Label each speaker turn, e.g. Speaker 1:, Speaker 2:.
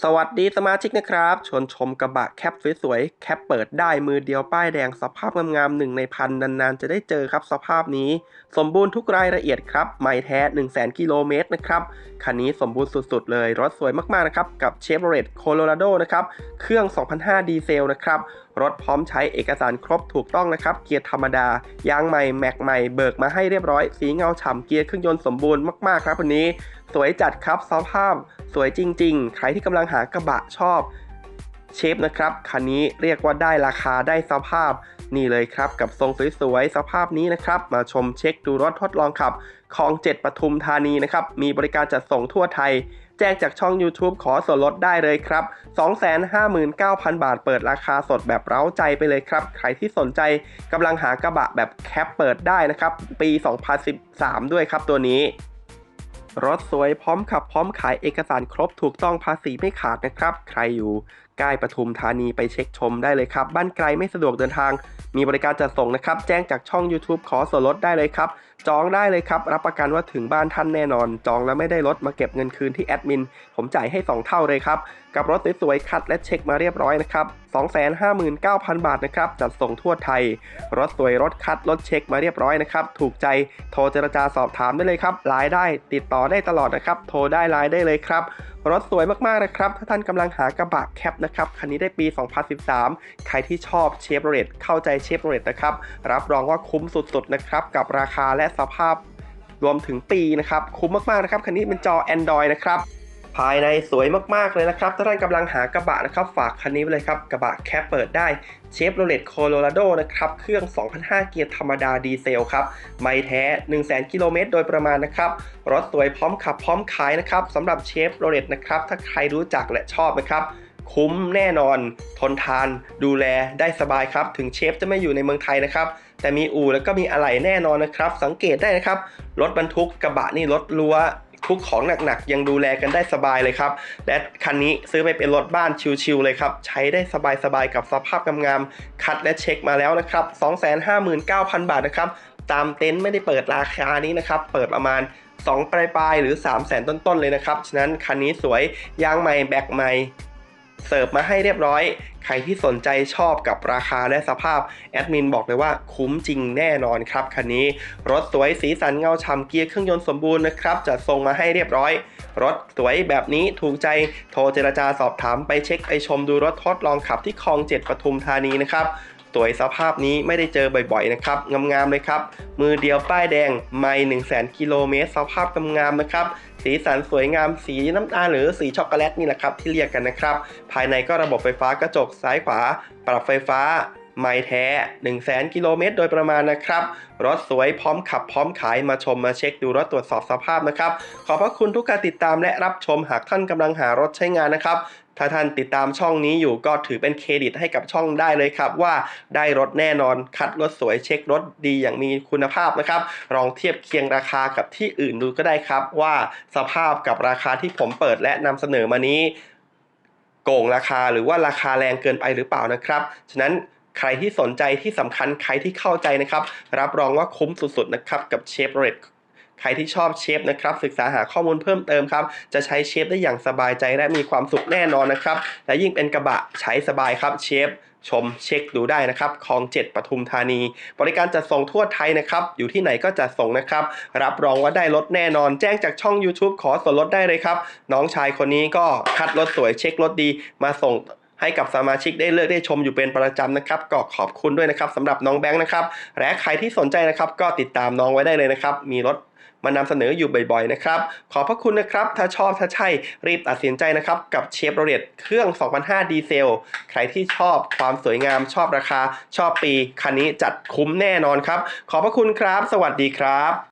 Speaker 1: สวัสดีสมาชิกนะครับ ชวนชมกระบะแคปสวยๆ แคปเปิดได้มือเดียวป้ายแดงสภาพงามๆหนึ่งในพันนานๆ จะได้เจอครับสภาพนี้ สมบูรณ์ทุกรายละเอียดครับ ไม่แท้ 1 0 0 0 0แกิโลเมตรนะครับ คันนี้สมบูรณ์สุดๆ เลย รถสวยมากๆ นะครับ กับ Chevrolet Colorado นะครับ เครื่อง 2005 ดีเซลนะครับรถพร้อมใช้เอกสารครบถูกต้องนะครับ เกียร์ธรรมดา ยางใหม่ แม็กใหม่ เบิกมาให้เรียบร้อย สีเงาฉ่ำเกียร์เครื่องยนต์สมบูรณ์มากๆครับวันนี้ สวยจัดครับสภาพ สวยจริง ๆ ใครที่กำลังหากระบะชอบ เชฟนะครับคันนี้เรียกว่าได้ราคาได้สภาพนี่เลยครับ กับทรงสวยๆสภาพนี้นะครับ มาชมเช็คดูรถทดลองขับของ7ปทุมธานีนะครับ มีบริการจัดส่งทั่วไทย แจ้งจากช่อง YouTube ขอส่วนลดได้เลยครับ 259,000 บาทเปิดราคาสดแบบเร้าใจไปเลยครับ ใครที่สนใจกำลังหากระบะแบบแคปเปิดได้นะครับ ปี 2013 ด้วยครับตัวนี้รถสวยพร้อมขับพร้อมขายเอกสารครบถูกต้องภาษีไม่ขาดนะครับ ใครอยู่ใกล้ปทุมธานีไปเช็คชมได้เลยครับ บ้านไกลไม่สะดวกเดินทาง มีบริการจัดส่งนะครับ แจ้งจากช่อง YouTube ขอส่วนลดได้เลยครับ จองได้เลยครับ รับประกันว่าถึงบ้านท่านแน่นอน จองแล้วไม่ได้รถมาเก็บเงินคืนที่แอดมิน ผมจ่ายให้ 2 เท่าเลยครับ กับรถสวยๆคัดและเช็คมาเรียบร้อยนะครับ 259,000 บาทนะครับ จัดส่งทั่วไทย รถสวยรถคัดรถเช็คมาเรียบร้อยนะครับ ถูกใจ โทรเจรจาสอบถามได้เลยครับไลน์ได้ติดต่อได้ตลอดนะครับ โทรได้ไลน์ได้เลยครับ รถสวยมากๆนะครับ ถ้าท่านกำลังหากระบะแคปนะครับ คันนี้ได้ปี 2013 ใครที่ชอบเชฟโรเลตเข้าใจเชฟโรเลตนะครับ รับรองว่าคุ้มสุดๆนะครับ กับราคาและสภาพรวมถึงปีนะครับ คุ้มมากๆนะครับ คันนี้เป็นจอ Android นะครับ ภายในสวยมากๆเลยนะครับ ถ้าท่านกำลังหากระบะนะครับ ฝากคันนี้ไว้เลยครับ กระบะแคปเปิดได้เชฟโรเลตโคโลราโดนะครับ เครื่อง 2005 เกียร์ธรรมดาดีเซลครับ ไม่แท้ 1 0 0 0 0 0 กิโลเมตรโดยประมาณนะครับ รถสวยพร้อมขับพร้อมขายนะครับสำหรับเชฟโรเลตนะครับ ถ้าใครรู้จักและชอบนะครับคุ้มแน่นอน ทนทาน ดูแลได้สบายครับ ถึงเชฟจะไม่อยู่ในเมืองไทยนะครับ แต่มีอู่แล้วก็มีอะไหล่แน่นอนนะครับ สังเกตได้นะครับ รถบรรทุกกระบะนี่รถรั้ว ทุกของหนักๆ ยังดูแลกันได้สบายเลยครับ และคันนี้ซื้อไปเป็นรถบ้านชิวๆเลยครับ ใช้ได้สบายๆ กับสภาพงามๆ คัดและเช็คมาแล้วนะครับ 259,000 บาทนะครับ ตามเต็นท์ไม่ได้เปิดราคานี้นะครับ เปิดประมาณ 2 ปลายปลายๆหรือ 3 0 0แสนต้นๆ เลยนะครับ ฉะนั้นคันนี้สวยยางใหม่แบกใหม่ เสิร์ฟมาให้เรียบร้อย ใครที่สนใจชอบกับราคาและสภาพ แอดมินบอกเลยว่าคุ้มจริงแน่นอนครับคันนี้ รถสวยสีสันเงาฉ่ำเกียร์เครื่องยนต์สมบูรณ์นะครับจะส่งมาให้เรียบร้อย รถสวยแบบนี้ถูกใจโทรเจรจาสอบถามไปเช็คไปชมดูรถทดลองขับที่คลองเจ็ดปทุมธานีนะครับสวยสภาพนี้ไม่ได้เจอบ่อยๆนะครับงามๆเลยครับ มือเดียวป้ายแดงไม่1 0 0 0 0แกิโลเมตรสภาพงามๆนะครับ สีสันสวยงามสีน้ำตาลหรือสีช็อกโกแลตนี่แหละครับที่เรียกกันนะครับ ภายในก็ระบบไฟฟ้ากระจกซ้ายขวา ปรับไฟฟ้าไม่แท้ 1 0 0 0 0แกิโลเมตรโดยประมาณนะครับ รถสวยพร้อมขับพร้อมขายมาชมมาเช็คดูรถตรวจสอบสภาพนะครับ ขอบพระคุณทุกการติดตามและรับชมหากท่านกำลังหารถใช้งานนะครับ ถ้าท่านติดตามช่องนี้อยู่ก็ถือเป็นเครดิตให้กับช่องได้เลยครับ ว่าได้รถแน่นอนคัดรถสวยเช็ครถดีอย่างมีคุณภาพนะครับลองเทียบเคียงราคากับที่อื่นดูก็ได้ครับ ว่าสภาพกับราคาที่ผมเปิดและนำเสนอมานี้ โกงราคาหรือว่าราคาแรงเกินไปหรือเปล่านะครับฉะนั้นใครที่สนใจที่สำคัญใครที่เข้าใจนะครับ รับรองว่าคุ้มสุดๆนะครับกับเชฟโรเลต ใครที่ชอบเชฟนะครับศึกษาหาข้อมูลเพิ่มเติมครับจะใช้เชฟได้อย่างสบายใจและมีความสุขแน่นอนนะครับ และยิ่งเป็นกระบะใช้สบายครับเชฟชมเช็คดูได้นะครับคลองเจ็ดปทุมธานี บริการจัดส่งทั่วไทยนะครับ อยู่ที่ไหนก็จัดส่งนะครับ รับรองว่าได้รถแน่นอน แจ้งจากช่อง YouTube ขอส่วนลดได้เลยครับ น้องชายคนนี้ก็คัดรถสวยเช็ครถดี มาส่งให้กับสมาชิกได้เลือกได้ชมอยู่เป็นประจำนะครับ ก็ขอบคุณด้วยนะครับสำหรับน้องแบงค์นะครับ และใครที่สนใจนะครับ ก็ติดตามน้องไว้ได้เลยนะครับ มีรถ มานำเสนออยู่บ่อยๆนะครับ ขอบพระคุณนะครับ ถ้าชอบถ้าใช่รีบตัดสินใจนะครับ กับเชฟโรเลตเครื่อง 2005 ดีเซล ใครที่ชอบความสวยงามชอบราคา ชอบปี คันนี้จัดคุ้มแน่นอนครับ ขอบพระคุณครับ สวัสดีครับ